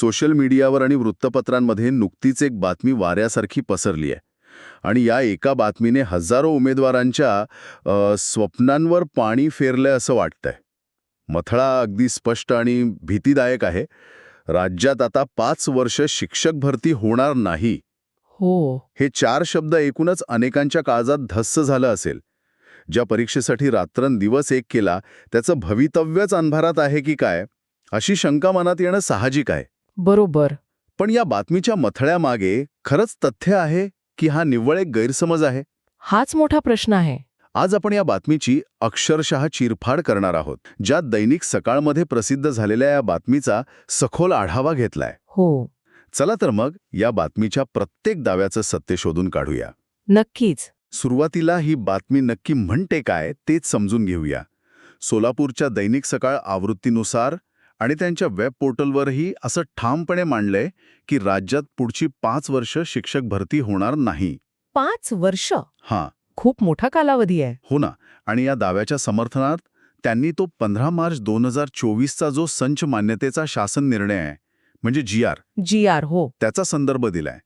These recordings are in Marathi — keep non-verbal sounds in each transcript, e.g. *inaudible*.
सोशल मीडियावर आणि वृत्तपत्रांमध्ये नुकतीच एक बातमी वाऱ्यासारखी पसरली आहे. आणि या एका बातमीने हजारो उमेदवारांच्या स्वप्नांवर पाणी फेरलंय असं वाटतंय. मथळा अगदी स्पष्ट आणि भीतीदायक आहे. राज्यात आता पाच वर्ष शिक्षक भरती होणार नाही. हो. हे चार शब्द ऐकूनच अनेकांच्या काळजात धस्स झालं असेल. ज्या परीक्षेसाठी रात्रंदिवस एक केला त्याचं भवितव्यच अंधारात आहे की काय? अशी शंका मनात येणं साहजिक आहे. बरोबर. पण या बातमीच्या मथळ्यामागे खरंच तथ्य आहे की हा निव्वळ एक गैरसमज आहे? हाच मोठा प्रश्न आहे. आज आपण या बातमीची अक्षरशः चिरफाड करणार आहोत ज्या दैनिक सकाळमध्ये प्रसिद्ध झालेल्या या बातमीचा सखोल आढावा घेतलाय. हो. चला तर मग या बातमीच्या प्रत्येक दाव्याचं सत्य शोधून काढूया. नक्कीच. सुरुवातीला ही बातमी नक्की म्हणते काय तेच समजून घेऊया. सोलापूरच्या दैनिक सकाळ आवृत्तीनुसार आणि त्यांच्या वेब पोर्टलवरही असं ठामपणे मांडलंय की राज्यात पुढची पाच वर्ष शिक्षक भरती होणार नाही. पाच वर्ष? हां. खूप मोठा कालावधी आहे. हो ना. आणि या दाव्याच्या समर्थनात त्यांनी तो पंधरा मार्च दोन हजार चोवीसचा जो संच मान्यतेचा शासन निर्णय आहे म्हणजे जी आर. जी आर हो. त्याचा संदर्भ दिलाय.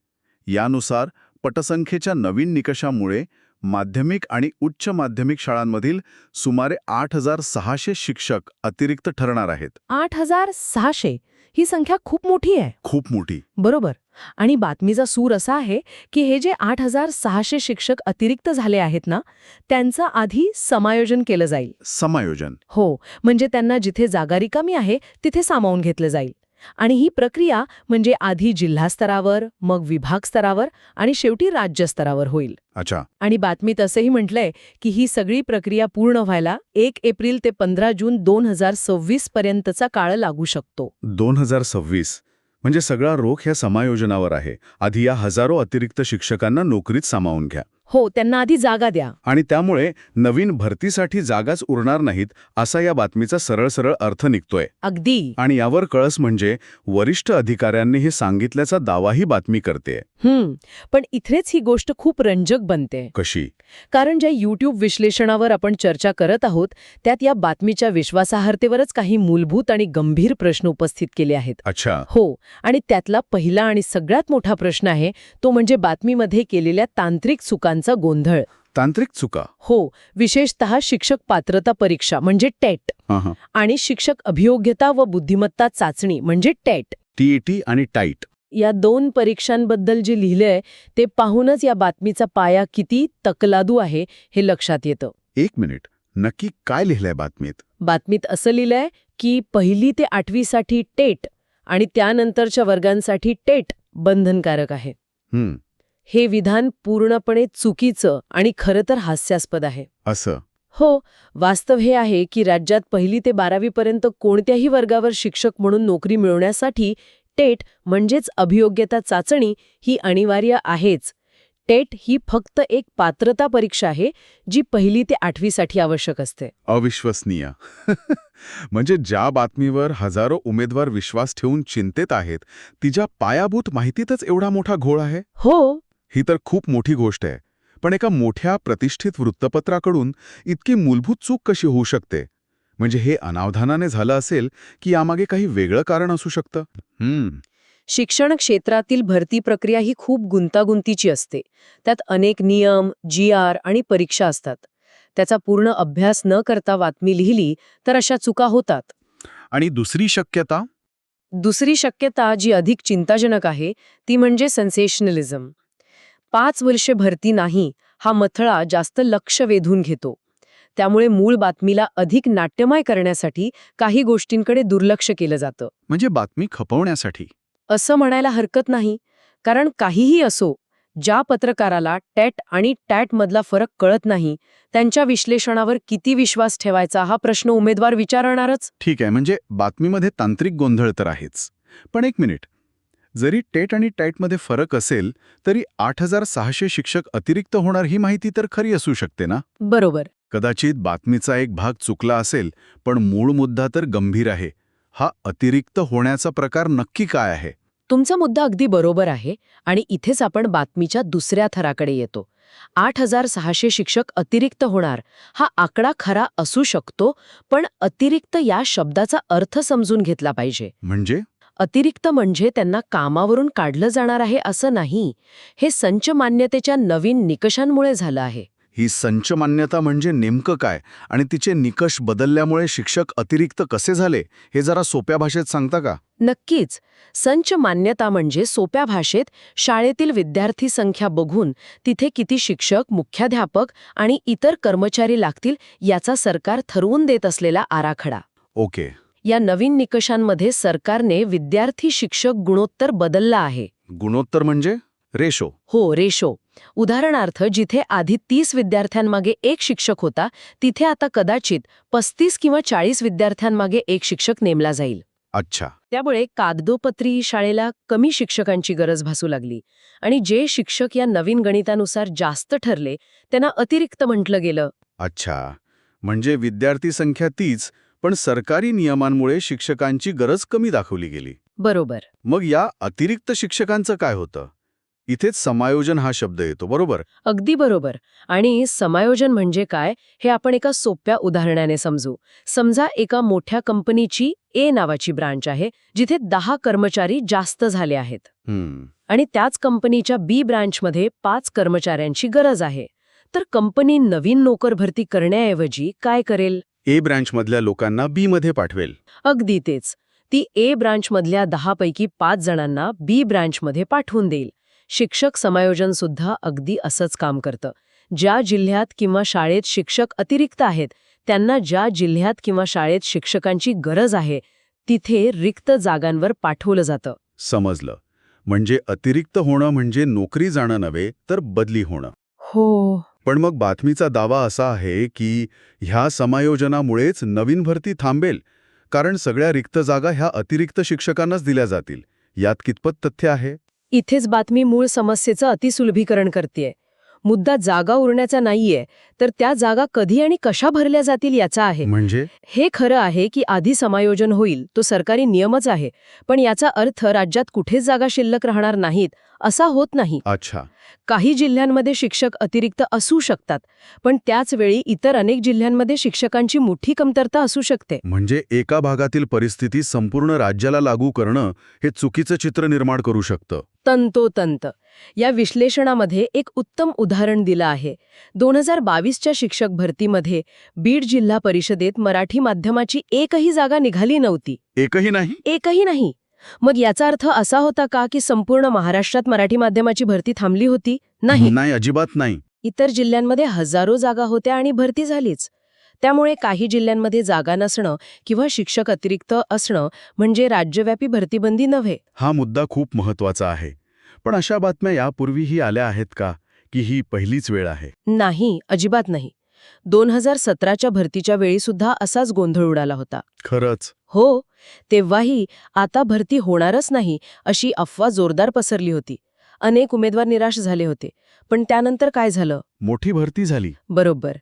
यानुसार पटसंख्येच्या नवीन निकषामुळे माध्यमिक आणि उच्च माध्यमिक शाळांमधील सुमारे आठ हजार सहाशे शिक्षक अतिरिक्त ठरणार आहेत. आठ हजार सहाशे? ही संख्या खूप मोठी आहे. खूप मोठी. बरोबर. आणि बातमीचा सूर असा आहे की हे जे आठ हजार सहाशे शिक्षक अतिरिक्त झाले आहेत ना त्यांचं आधी समायोजन केलं जाईल. समायोजन. हो म्हणजे त्यांना जिथे जागा रिकामी आहे तिथे सामावून घेतलं जाईल. आणि ही प्रक्रिया म्हणजे आधी जिल्हा स्तरावर मग विभाग स्तरावर आणि शेवटी राज्य स्तरावर होईल. अच्छा. आणि बातमीत असंही म्हटलंय की ही सगळी प्रक्रिया पूर्ण व्हायला एक एप्रिल ते पंधरा जून दोन हजार सव्वीस पर्यंतचा काळ लागू शकतो. दोन हजार सव्वीस. म्हणजे सगळा रोख ह्या समायोजनावर आहे. आधी या हजारो अतिरिक्त शिक्षकांना नोकरीत सामावून घ्या. हो त्यांना आधी जागा द्या. आणि त्यामुळे नवीन भरतीसाठी जागाच उरणार नाहीत असा या बातमीचा सरळ सरळ अर्थ निघतोय. अगदी. आणि यावर कळस म्हणजे वरिष्ठ अधिकाऱ्यांनी हे सांगितल्याचा दावाही बातमी करते. हम्म पण इथेच ही गोष्ट खूप रंजक बनते. कशी? कारण ज्या युट्यूब विश्लेषणावर आपण चर्चा करत आहोत त्यात या बातमीच्या विश्वासार्हतेवरच काही मूलभूत आणि गंभीर प्रश्न उपस्थित केले आहेत. अच्छा. हो आणि त्यातला पहिला आणि सगळ्यात मोठा प्रश्न आहे तो म्हणजे बातमीमध्ये केलेल्या तांत्रिक चुकांचा गोंधळ. तांत्रिक चुका. हो विशेषतः शिक्षक पात्रता परीक्षा म्हणजे टेट. आणि शिक्षक अभियोग्यता व बुद्धिमत्ता चाचणी म्हणजे टेट. टीईटी आणि टाईट. या दोन परीक्षांबद्दल जे लिहिलंय ते पाहूनच या बातमीचा पाया किती तकलादू आहे हे लक्षात येतं. एक मिनिट. नक्की काय लिहिलंय बातमीत? बातमीत असं लिहिलंय की पहिली ते आठवीसाठी टेट आणि त्यानंतरच्या वर्गांसाठी टेट बंधनकारक आहे. हं, विधान पूर्णपणे चुकीचं आणि खरं तर हास्यास्पद आहे. असं. हो वास्तव हे आहे की राज्यात पहिली ते बारावीपर्यंत कोणत्याही वर्गावर शिक्षक म्हणून नोकरी मिळवण्यासाठी टेट म्हणजेच अभियोग्यता चाचणी ही अनिवार्य आहेच. टेट ही फक्त एक पात्रता परीक्षा आहे जी पहिली ते आठवीसाठी आवश्यक असते. अविश्वसनीय. *laughs* म्हणजे ज्या बातमीवर हजारो उमेदवार विश्वास ठेवून चिंतेत आहेत तिच्या पायाभूत माहितीतच एवढा मोठा घोळ आहे? हो ही तर खूप मोठी गोष्ट आहे. पण एका मोठ्या प्रतिष्ठित वृत्तपत्राकडून इतकी मूलभूत चूक कशी होऊ शकते? म्हणजे हे अनावधानाने झालं असेल की यामागे काही वेगळं कारण असू शकतं? हम्म. शिक्षण क्षेत्रातील भरती प्रक्रिया ही खूप गुंतागुंतीची असते. त्यात अनेक नियम जी आर आणि परीक्षा असतात. त्याचा पूर्ण अभ्यास न करता बातमी लिहिली तर अशा चुका होतात. आणि दुसरी शक्यता? दुसरी शक्यता जी अधिक चिंताजनक आहे ती म्हणजे सेन्सेशनलिझम पाच वर्षे भरती नाही हा मथळा जास्त लक्ष वेधून घेतो. त्यामुळे मूळ बातमीला अधिक नाट्यमय करण्यासाठी काही गोष्टींकडे दुर्लक्ष केलं जातं. म्हणजे बातमी खपवण्यासाठी? असं म्हणायला हरकत नाही. कारण काहीही असो ज्या पत्रकाराला टॅट आणि टॅटमधला फरक कळत नाही त्यांच्या विश्लेषणावर किती विश्वास ठेवायचा हा प्रश्न उमेदवार विचारणारच. ठीक आहे म्हणजे बातमीमध्ये तांत्रिक गोंधळ तर आहेच. पण एक मिनिट जरी टेट आणि टाईटमध्ये फरक असेल तरी आठ हजार सहाशे शिक्षक अतिरिक्त होणार ही माहिती तर खरी असू शकते ना? बरोबर. कदाचित बातमीचा एक भाग चुकला असेल पण मूळ मुद्दा तर गंभीर आहे. हा अतिरिक्त होण्याचा प्रकार नक्की काय आहे? तुमचा मुद्दा अगदी बरोबर आहे आणि इथेच आपण बातमीच्या दुसऱ्या थराकडे येतो. आठ हजार सहाशे शिक्षक अतिरिक्त होणार हा आकडा खरा असू शकतो पण अतिरिक्त या शब्दाचा अर्थ समजून घेतला पाहिजे. म्हणजे? अतिरिक्त म्हणजे त्यांना कामावरून काढलं जाणार आहे असं नाही हे संच मान्यतेच्या नवीन निकषांमुळे झालं आहे. ही संच मान्यता म्हणजे नेमकं काय आणि तिचे निकष बदलल्यामुळे शिक्षक अतिरिक्त कसे झाले हे जरा सोप्या भाषेत सांगता का? नक्कीच. संच मान्यता म्हणजे सोप्या भाषेत शाळेतील विद्यार्थी संख्या बघून तिथे किती शिक्षक मुख्याध्यापक आणि इतर कर्मचारी लागतील याचा सरकार ठरवून देत असलेला आराखडा. ओके. या नवीन निकषांमध्ये सरकारने विद्यार्थी शिक्षक गुणोत्तर बदलला आहे. गुणोत्तर म्हणजे? रेशो. हो रेशो. उदाहरणार्थ जिथे आधी तीस विद्यार्थ्यांमागे एक शिक्षक होता तिथे आता कदाचित पस्तीस किंवा चाळीस विद्यार्थ्यांमागे एक शिक्षक नेमला जाईल. अच्छा. त्यामुळे कागदोपत्री शाळेला कमी शिक्षकांची गरज भासू लागली आणि जे शिक्षक या नवीन गणितानुसार जास्त ठरले त्यांना अतिरिक्त म्हटलं गेलं. अच्छा. म्हणजे विद्यार्थी संख्या तीच पण सरकारी नियमांमुळे शिक्षकांची गरज कमी दाखवली गेली. बरोबर. मग या अतिरिक्त शिक्षकांचं काय होतं? इथेच समायोजन हा शब्द येतो बरोबर? अगदी बरोबर. आणि समायोजन म्हणजे काय हे आपण एका सोप्या उदाहरणाने समजू. समजा एका मोठ्या कंपनीची ए नावाची ब्रांच आहे जिथे दहा कर्मचारी जास्त झाले आहेत. आणि त्याच कंपनीच्या बी ब्रांचमध्ये पाच कर्मचाऱ्यांची गरज आहे. तर कंपनी नवीन नोकर भरती करण्याऐवजी काय करेल? ए ब्रँचमधल्या लोकांना बी मध्ये पाठवेल. अगदी तेच. ती ए ब्रांचमधल्या दहापैकी पाच जणांना बी ब्रांचमध्ये पाठवून देईल. शिक्षक समायोजन सुद्धा अगदी असंच काम करतं. ज्या जिल्ह्यात किंवा शाळेत शिक्षक अतिरिक्त आहेत त्यांना ज्या जिल्ह्यात किंवा शाळेत शिक्षकांची गरज आहे तिथे रिक्त जागांवर पाठवलं जातं. समजलं. म्हणजे अतिरिक्त होणं म्हणजे नोकरी जाणं नव्हे तर बदली होणं. हो. पण मग बातमीचा दावा असा आहे की ह्या समायोजनामुळेच नवीन भरती थांबेल कारण सगळ्या रिक्त जागा ह्या अतिरिक्त शिक्षकांनाच दिल्या जातील. यात कितपत तथ्य आहे? इथेच बातमी मूळ समस्येचं अतिसुलभीकरण करतेय. मुद्दा जागा उरण्याचा नाहीये तर त्या जागा कधी आणि कशा भरल्या जातील याचा आहे. म्हणजे? हे खरं आहे की आधी समायोजन होईल तो सरकारी नियमच आहे पण याचा अर्थ राज्यात कुठेच जागा शिल्लक राहणार नाहीत असा होत नाही. अच्छा. काही जिल्ह्यांमध्ये शिक्षक अतिरिक्त असू शकतात पण त्याच वेळी इतर अनेक जिल्ह्यांमध्ये शिक्षकांची मोठी कमतरता असू शकते. म्हणजे एका भागातील परिस्थिती संपूर्ण राज्याला लागू करणं हे चुकीचं चित्र निर्माण करू शकतं. तंतोतंत. या विश्लेषणामध्ये एक उत्तम उदाहरण दिलं आहे. दोन हजार बावीसच्या शिक्षक भरतीमध्ये बीड जिल्हा परिषदेत मराठी माध्यमाची एकही जागा निघाली नव्हती. एकही नाही? एकही नाही. मग याचा अर्थ असा होता का की संपूर्ण महाराष्ट्रात मराठी माध्यमाची भरती थांबली होती? नाही. नाही अजिबात नाही. इतर जिल्ह्यांमध्ये हजारो जागा होत्या आणि भरती झालीच. त्यामुळे काही जिल्ह्यांमध्ये जागा नसणं किंवा शिक्षक अतिरिक्त असणं म्हणजे राज्यव्यापी भरतीबंदी नव्हे. हा मुद्दा खूप महत्त्वाचा आहे. पण अशा बातम्या यापूर्वीही आल्या आहेत का की ही पहिलीच वेळ आहे? नाही अजिबात नाही. दोन हजार सतराच्या भरतीच्या वेळीसुद्धा असाच गोंधळ उडाला होता. खरंच? हो तेव्हाही आता भरती होणारच नाही अशी अफवा जोरदार पसरली होती. अनेक उमेदवार निराश झाले होते. पण त्यानंतर काय झालं? मोठी भरती झाली. बरोबर.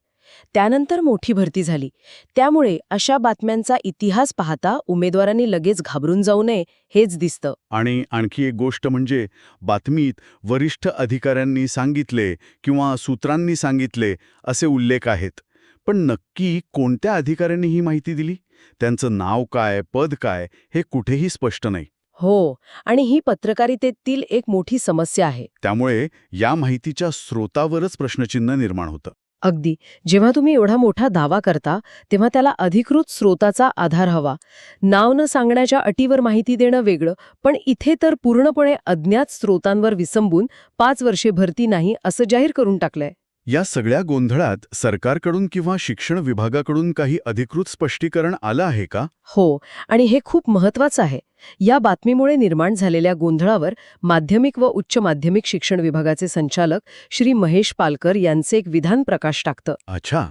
त्यानंतर मोठी भरती झाली. त्यामुळे अशा बातम्यांचा इतिहास पाहता उमेदवारांनी लगेच घाबरून जाऊ नये हेच दिसतं. आणि आणखी एक गोष्ट म्हणजे बातमीत वरिष्ठ अधिकाऱ्यांनी सांगितले किंवा सूत्रांनी सांगितले असे उल्लेख आहेत. पण नक्की कोणत्या अधिकाऱ्यांनी ही माहिती दिली? त्यांचं नाव काय पद काय हे कुठेही स्पष्ट नाही. हो आणि ही पत्रकारितेतील एक मोठी समस्या आहे. त्यामुळे या माहितीच्या स्रोतावरच प्रश्नचिन्ह निर्माण होतं. अगदी. जेव्हा तुम्ही एवढा मोठा दावा करता तेव्हा त्याला अधिकृत स्रोताचा आधार हवा. नाव न सांगण्याच्या अटीवर माहिती देणं वेगळं पण इथे तर पूर्णपणे अज्ञात स्रोतांवर विसंबून पाच वर्षे भरती नाही असं जाहीर करून टाकलंय. या सगळ्या गोंधळात सरकारकडून किंवा शिक्षण विभागाकडून काही अधिकृत स्पष्टीकरण आलं आहे का? हो आणि हे खूप महत्वाचं आहे. या बातमीमुळे निर्माण झालेल्या गोंधळावर माध्यमिक व उच्च माध्यमिक शिक्षण विभागाचे संचालक श्री महेश पालकर यांचे एक विधान प्रकाश टाकतं. अच्छा.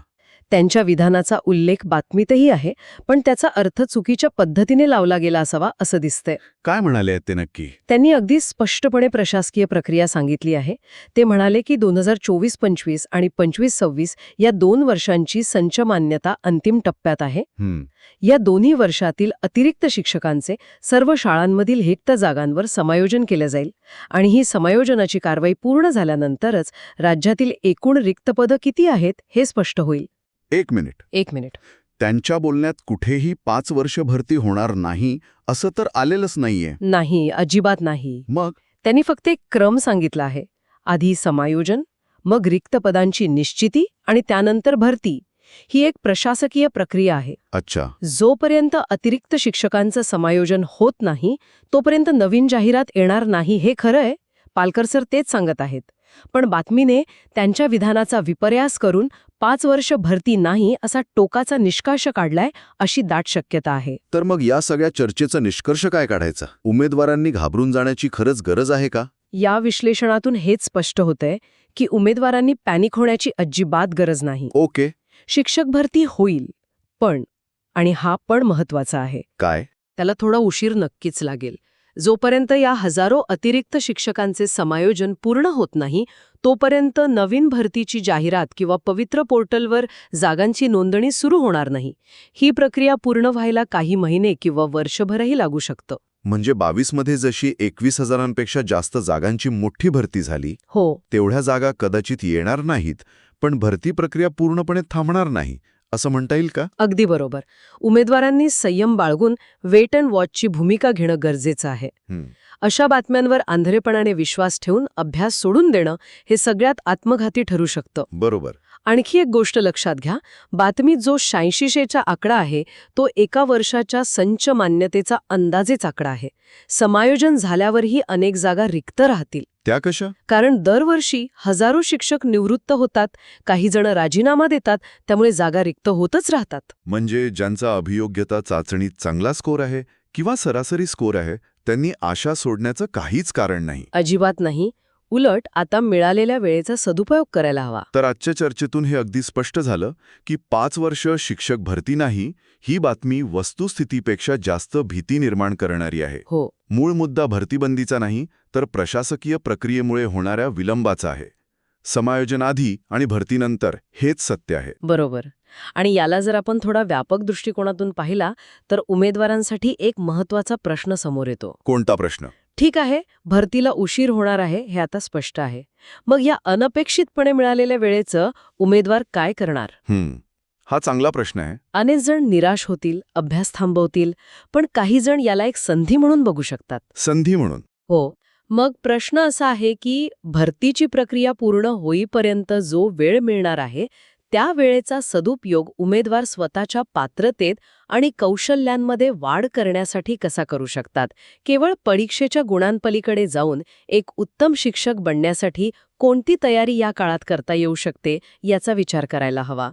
त्यांच्या विधानाचा उल्लेख बातमीतही आहे पण त्याचा अर्थ चुकीच्या पद्धतीने लावला गेला असावा असं दिसतंय. काय म्हणाले आहेत ते नक्की? त्यांनी अगदी स्पष्टपणे प्रशासकीय प्रक्रिया सांगितली आहे. ते म्हणाले की दोन हजार चोवीस पंचवीस आणि पंचवीस सव्वीस या दोन वर्षांची संच मान्यता अंतिम टप्प्यात आहे. हं, या दोन्ही वर्षातील अतिरिक्त शिक्षकांचे सर्व शाळांमधील रिक्त जागांवर समायोजन केलं जाईल आणि ही समायोजनाची कारवाई पूर्ण झाल्यानंतरच राज्यातील एकूण रिक्त पदं किती आहेत हे स्पष्ट होईल. एक मिनिट. एक मिनिट. त्यांच्या बोलण्यात कुठेही पाच वर्ष भरती होणार नाही असं तर आलेलंच नाहीये. नाही अजिबात नाही. मग? त्यांनी फक्त एक क्रम सांगितला आहे. आधी समायोजन मग रिक्त पदांची निश्चिती आणि त्यानंतर भरती. ही एक प्रशासकीय प्रक्रिया आहे. अच्छा. जोपर्यंत अतिरिक्त शिक्षकांचं समायोजन होत नाही तोपर्यंत नवीन जाहिरात येणार नाही हे खरं आहे पालकर सर तेच सांगत आहेत. पण बातमीने त्यांच्या विधानाचा विपर्यास करून पाच वर्ष भरती नाही असा टोकाचा निष्कर्ष काढलाय अशी दाट शक्यता आहे. तर मग या सगळ्या चर्चेचा निष्कर्ष काय काढायचा? उमेदवारांनी घाबरून जाण्याची खरंच गरज आहे का? या विश्लेषणातून हेच स्पष्ट होतंय की उमेदवारांनी पॅनिक होण्याची अजिबात गरज नाही. ओके. शिक्षक भरती होईल पण आणि हा पण महत्त्वाचा आहे. काय? त्याला थोडा उशीर नक्कीच लागेल. जोपर्यंत या हजारो अतिरिक्त शिक्षकांचे समायोजन पूर्ण होत नाही तोपर्यंत नवीन भरतीची जाहिरात किंवा पवित्र पोर्टलवर जागांची नोंदणी सुरू होणार नाही. ही प्रक्रिया पूर्ण व्हायला काही महिने किंवा वर्षभरही लागू शकतं. म्हणजे बावीसमध्ये जशी एकवीस हजारांपेक्षा जास्त जागांची मोठी भरती झाली हो. तेवढ्या जागा कदाचित येणार नाहीत पण भरती प्रक्रिया पूर्णपणे थांबणार नाही असं म्हणता येईल का? अगदी बरोबर. उमेदवारांनी संयम बाळगून वेट अँड वॉचची भूमिका घेणं गरजेचं आहे. अशा बातम्यांवर आंधळेपणाने विश्वास ठेवून अभ्यास सोडून देणं हे सगळ्यात आत्मघाती ठरू शकतं. बरोबर. आणखी एक गोष्ट लक्षात घ्या. बातमीत जो शहाऐंशीशेचा आकडा आहे तो एका वर्षाच्या संच मान्यतेचा अंदाजेच आकडा आहे. समायोजन झाल्यावरही अनेक जागा रिक्त राहतील. त्या कशा? कारण दरवर्षी हजारो शिक्षक निवृत्त होतात काही जण राजीनामा देतात त्यामुळे जागा रिक्त होतच राहतात. म्हणजे ज्यांचा अभियोग्यता चाचणीत चांगला स्कोर आहे किंवा सरासरी स्कोर आहे त्यांनी आशा सोडण्याचं काहीच कारण नाही. अजिबात नाही. उलट आता मिळालेल्या वेळेचा सदुपयोग करायला हवा. तर आजच्या चर्चेतून हे अगदी स्पष्ट झालं की पाच वर्ष शिक्षक भरती नाही ही बातमी वस्तुस्थितीपेक्षा जास्त भीती निर्माण करणारी आहे. हो. मूळ मुद्दा भरतीबंदीचा नाही तर प्रशासकीय प्रक्रियेमुळे होणाऱ्या विलंबाचा आहे. समायोजन आधी आणि भरतीनंतर हेच सत्य आहे. बरोबर. आणि याला जर आपण थोडा व्यापक दृष्टिकोनातून पाहिला तर उमेदवारांसाठी एक महत्त्वाचा प्रश्न समोर येतो. कोणता प्रश्न? ठीक आहे भरतीला उशीर होणार आहे हे आता स्पष्ट आहे. मग या अनपेक्षितपणे मिळालेल्या वेळेचं उमेदवार काय करणार? हम्म हा चांगला प्रश्न आहे. अनेक जण निराश होतील अभ्यास थांबवतील पण काही जण याला एक संधी म्हणून बघू शकतात. संधी म्हणून? हो मग प्रश्न असा आहे की भरतीची प्रक्रिया पूर्ण होईपर्यंत जो वेळ मिळणार आहे त्या वेळेचा सदुपयोग उमेदवार स्वतःच्या पात्रतेत आणि कौशल्यांमध्ये वाढ करण्यासाठी कसा करू शकतात? केवळ परीक्षेच्या गुणांपलीकडे जाऊन एक उत्तम शिक्षक बनण्यासाठी कोणती तयारी या काळात करता येऊ शकते याचा विचार करायला हवा.